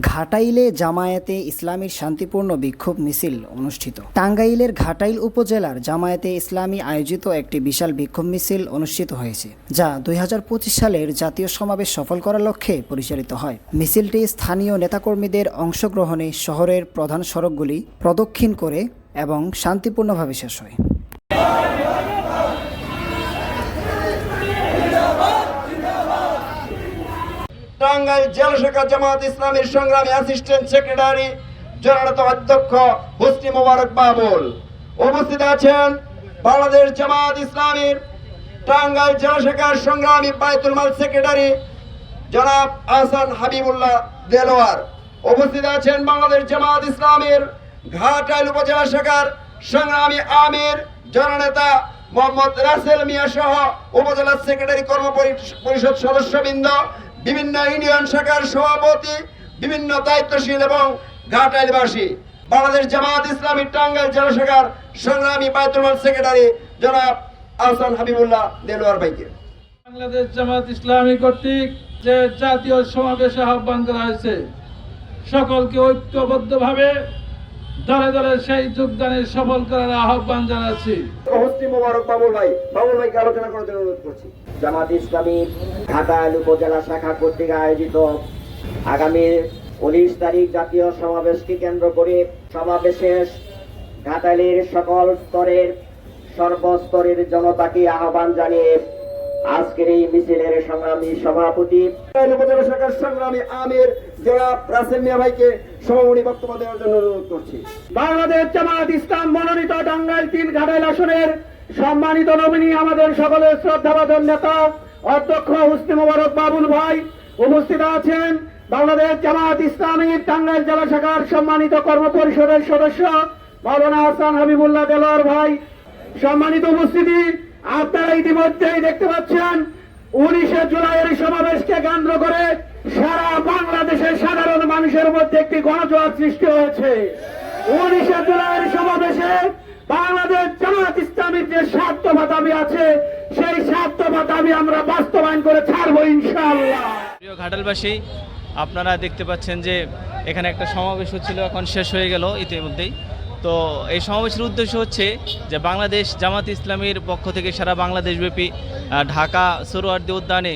ঘাটাইলে জামায়াতে ইসলামীর শান্তিপূর্ণ বিক্ষোভ মিছিল অনুষ্ঠিত। টাঙ্গাইলের ঘাটাইল উপজেলার জামায়াতে ইসলামী আয়োজিত একটি বিশাল বিক্ষোভ মিছিল অনুষ্ঠিত হয়েছে, যা দুই হাজার পঁচিশ সালের জাতীয় সমাবেশ সফল করার লক্ষ্যে পরিচালিত হয়। মিছিলটি স্থানীয় নেতাকর্মীদের অংশগ্রহণে শহরের প্রধান সড়কগুলি প্রদক্ষিণ করে এবং শান্তিপূর্ণভাবে শেষ হয়। টাঙ্গাইল জেলা শাখা জামাত ইসলামের সংগ্রামী অ্যাসিস্ট্যান্ট সেক্রেটারি জননেত অধ্যক্ষ হুসনি মোবারক বাবুল। উপস্থিত আছেন বাংলাদেশ জামাত ইসলামীর টাঙ্গাইল জেলা শাখার সংগ্রামী বায়তুল মাল সেক্রেটারি জনাব আহসান হাবিবুল্লাহ দেলোয়ার। উপস্থিত আছেন বাংলাদেশ জামাত ইসলামের ঘাটাইল উপজেলা শাখার সংগ্রামী আমির, জননেতা মোহাম্মদ রাসেল মিয়া সহ উপজেলা সেক্রেটারি কর্ম পরি- পরিষদ সদস্যবৃন্দ বিভিন্ন ইউনিয়ন শাখার সভাপতি, বিভিন্ন দায়িত্বশীল এবং ঘাটাইলবাসী বাংলাদেশ জামাত ইসলামী টাঙ্গাইল জেলা শাখার সংগ্রামী বায়তুল সেক্রেটারি জনাব আহসান হাবিবুল্লাহ দেলোয়ার ভাইকে। বাংলাদেশ জামাত ইসলামী কর্তৃক যে জাতীয় সমাবেশে আহ্বান করা হয়েছে, সকলকে ঐক্যবদ্ধভাবে দলে দলে সেই যোগদানে সফল করার আহ্বান জানাচ্ছি। হস্তি মোবারক বাবুল ভাই, বাবুল ভাইকে আলোচনা করার জন্য অনুরোধ করছি। জামাত ইসলামী ঘাটাইল উপজেলা শাখা কর্তৃক আয়োজিত আগামী উনিশ তারিখ জাতীয় সমাবেশকে কেন্দ্র করে সমাবেশে ঘাটাইলের সকল স্তরের সর্বস্তরের জনতাকে আহ্বান জানিয়ে আজকের এই মিছিলের সংগ্রামী সভাপতি উপজেলা শাখার সংগ্রামী আমির জনাব রাসেল মিয়া ভাইকে সভাপতি বক্তব্য দেওয়ার জন্য অনুরোধ করছি। বাংলাদেশ জামাত ইসলাম মনোনীত টাঙ্গাইল তিন ঘাটাইল আসনের সম্মানিত নমিনী আমাদের সকলের শ্রদ্ধাভাজন নেতা অধ্যক্ষ হুসনি মোবারক বাবুল ভাই উপস্থিত আছেন। বাংলাদেশ জামাত ইসলামীর টাঙ্গাইল জেলা শাখার সম্মানিত কর্ম পরিষদের সদস্য মৌলানা হাসান হাবিবুল্লাহ দেলোয়ার ভাই। সম্মানিত উপস্থিতি আপনারা ইতিমধ্যেই দেখতে পাচ্ছেন, উনিশে জুলাইয়ের সমাবেশকে কেন্দ্র করে সারা বাংলাদেশের সাধারণ মানুষের মধ্যে একটি গণজোয়ার সৃষ্টি হয়েছে। উনিশে জুলাইয়ের সমাবেশে বাংলাদেশ জামাত ইসলামীর যে স্বার্থ দাবি আছে, সেই স্বার্থ দাবি আমরা বাস্তবায়ন করে ছাড়বো ইনশাআল্লাহ। প্রিয় ঘাটালবাসী, আপনারা দেখতে পাচ্ছেন যে এখানে একটা সমাবেশ হচ্ছিল, এখন শেষ হয়ে গেল ইতিমধ্যেই। তো এই সমাবেশের উদ্দেশ্য হচ্ছে যে বাংলাদেশ জামাত ইসলামের পক্ষ থেকে সারা বাংলাদেশব্যাপী ঢাকা সরোয়ার্দী উদ্যানে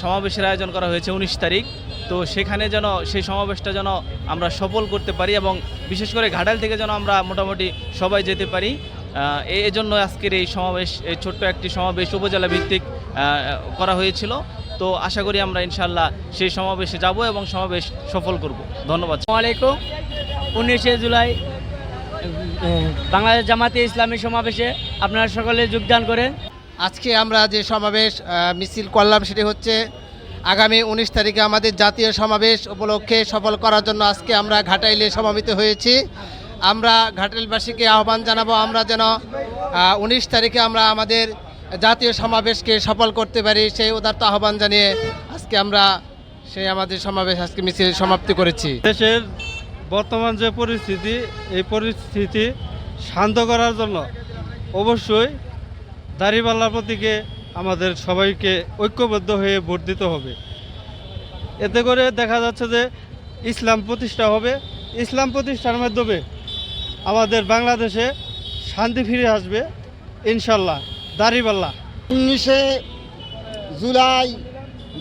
সমাবেশের আয়োজন করা হয়েছে উনিশ তারিখ। তো সেখানে যেন সেই সমাবেশটা যেন আমরা সফল করতে পারি এবং বিশেষ করে ঘাটাল থেকে যেন আমরা মোটামুটি সবাই যেতে পারি। এই এজন্য আজকের এই সমাবেশ, এই ছোট্ট একটি সমাবেশ উপজেলা ভিত্তিক করা হয়েছিল। তো আশা করি আমরা ইনশাল্লাহ সেই সমাবেশে যাব এবং সমাবেশ সফল করব। ধন্যবাদ। আলাইকুম। উনিশে জুলাই বাংলাদেশ জামাতে ইসলামী সমাবেশে আপনারা সকলে যোগদান করেন। আজকে আমরা যে সমাবেশ মিছিল করলাম সেটি হচ্ছে আগামী উনিশ তারিখে আমাদের জাতীয় সমাবেশ উপলক্ষে সফল করার জন্য আজকে আমরা ঘাটাইলে সমাবেত হয়েছি। আমরা ঘাটাইলবাসীকে আহ্বান জানাব আমরা যেন উনিশ তারিখে আমরা আমাদের জাতীয় সমাবেশকে সফল করতে পারি সেই উদার্ত আহ্বান জানিয়ে আজকে আমরা সেই আমাদের সমাবেশ আজকে মিছিল সমাপ্তি করেছি। দেশের বর্তমান যে পরিস্থিতি, এই পরিস্থিতি শান্ত করার জন্য অবশ্যই দাঁড়িপাল্লার প্রতীকে আমাদের সবাইকে ঐক্যবদ্ধ হয়ে ভোট দিতে হবে। এতে করে দেখা যাচ্ছে যে ইসলাম প্রতিষ্ঠা হবে। ইসলাম প্রতিষ্ঠার মাধ্যমে আমাদের বাংলাদেশে শান্তি ফিরে আসবে, ইনশাল্লাহ, দাঁড়িপাল্লা। উনিশে জুলাই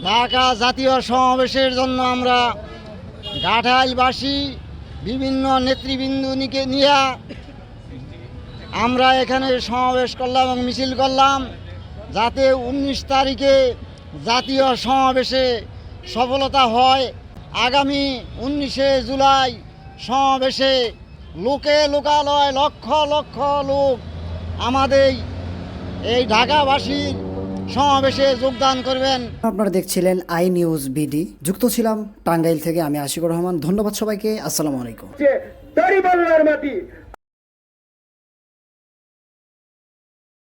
ঢাকা জাতীয় সমাবেশের জন্য আমরা ঘাটাইলবাসী বিভিন্ন নেতৃবৃন্দকে নিয়ে আমরা এখানে সমাবেশ করলাম এবং মিছিল করলাম যাতে উনিশ তারিখে জাতীয় সমাবেশে সফলতা হয়। আগামী উনিশে জুলাই সমাবেশে লোকে লোকালয় লক্ষ লক্ষ লোক আমাদের এই ঢাকাবাসীর সমাবেশে যোগদান করবেন। আপনারা দেখছিলেন আই নিউজ বিডি। যুক্ত ছিলাম টাঙ্গাইল থেকে আমি আশিকুর রহমান। ধন্যবাদ সবাইকে। আসসালামু আলাইকুম। যে মাটি